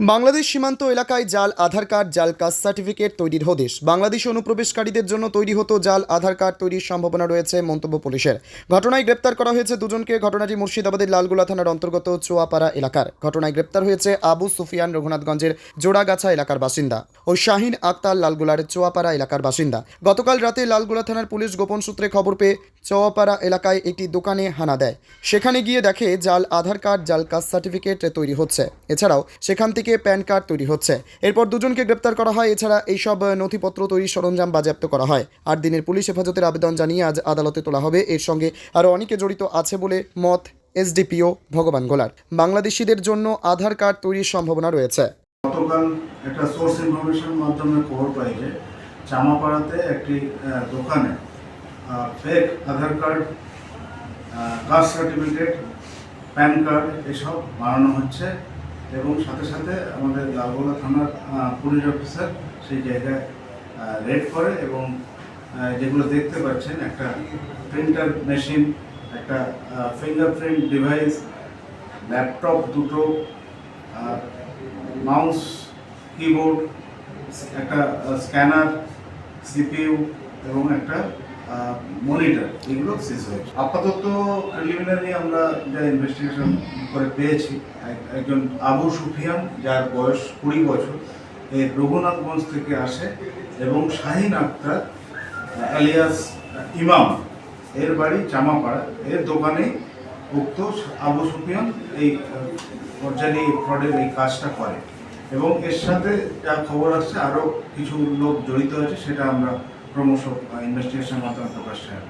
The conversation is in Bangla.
বাংলাদেশ সীমান্ত এলাকায় জাল, আধার কার্ড, জাল কাস্ট সার্টিফিকেট তৈরির হদেশ। বাংলাদেশে অনুপ্রবেশকারীদের জন্য তৈরি হতো জাল, আধার কার্ড তৈরির সম্ভাবনা রয়েছে, মন্তব্য পুলিশের। ঘটনায় গ্রেপ্তার করা হয়েছে দুজনকে। ঘটনাটি মুর্শিদাবাদের লালগোলা থানার অন্তর্গত চোয়াপাড়া এলাকার। ঘটনায় গ্রেপ্তার হয়েছে আবু সুফিয়ান রঘুনাথগঞ্জের জোড়াগাছা এলাকার বাসিন্দা ও শাহিন আক্তার লালগোলার চোয়াপাড়া এলাকার বাসিন্দা। গতকাল রাতে লালগোলা থানার পুলিশ গোপন সূত্রে খবর পেয়ে চোয়াপাড়া এলাকায় একটি দোকানে হানা দেয়। সেখানে গিয়ে দেখে জাল আধার কার্ড, জাল কাস্ট সার্টিফিকেট তৈরি হচ্ছে। এছাড়াও সেখান থেকে প্যান কার্ড তৈরি হচ্ছে। এরপর দুজনকে গ্রেপ্তার করা হয়। এছাড়া এইসব নথিপত্র তৈরির সরঞ্জাম বাজেয়াপ্ত করা হয়। আট দিনের পুলিশ হেফাজতের আবেদন জানিয়ে আজ আদালতে তোলা হবে। এর সঙ্গে আরও অনেকে জড়িত আছে বলে মত এসডিপিও ভগবান গোলার। বাংলাদেশিদের জন্য আধার কার্ড তৈরির সম্ভাবনা রয়েছে। গতকাল একটা সোর্স ইনফরমেশন মাধ্যমে খবর পাই যে, চামাপাড়াতে একটি দোকানে fake Aadhaar card caste certificate PAN card এসব বানানো হচ্ছে এবং সাথে সাথে আমাদের লালগোলা থানার পুলিশ অফিসার সেই জায়গায় রেড করে এবং যেগুলো দেখতে পাচ্ছেন, একটা প্রিন্টার মেশিন একটা ফিঙ্গারপ্রিন্ট ডিভাইস ল্যাপটপ দুটো মাউস কিবোর্ড একটা স্ক্যানার সিপিইউ এবং একটা মনিটর এগুলো সিজ হয়েছে। আপাতত প্রিলিমিনারি আমরা যা ইনভেস্টিগেশন করে পেয়েছি, এক- একজন আবু সুফিয়ান, যার বয়স কুড়ি বছর এই রঘুনাথগঞ্জ থেকে আসে, এবং শাহিন আক্তার আলিয়াস ইমাম, এর বাড়ি জামাপাড়া। এর দোকানেই উক্ত আবু সুফিয়ান এই এই ফ্রডের এই কাজটা করে। এবং এর সাথে যা খবর আসছে আরও কিছু লোক জড়িত আছে, সেটা আমরা ক্রমশ ইনভেস্টিগেশনের মাধ্যমে প্রকাশ চাই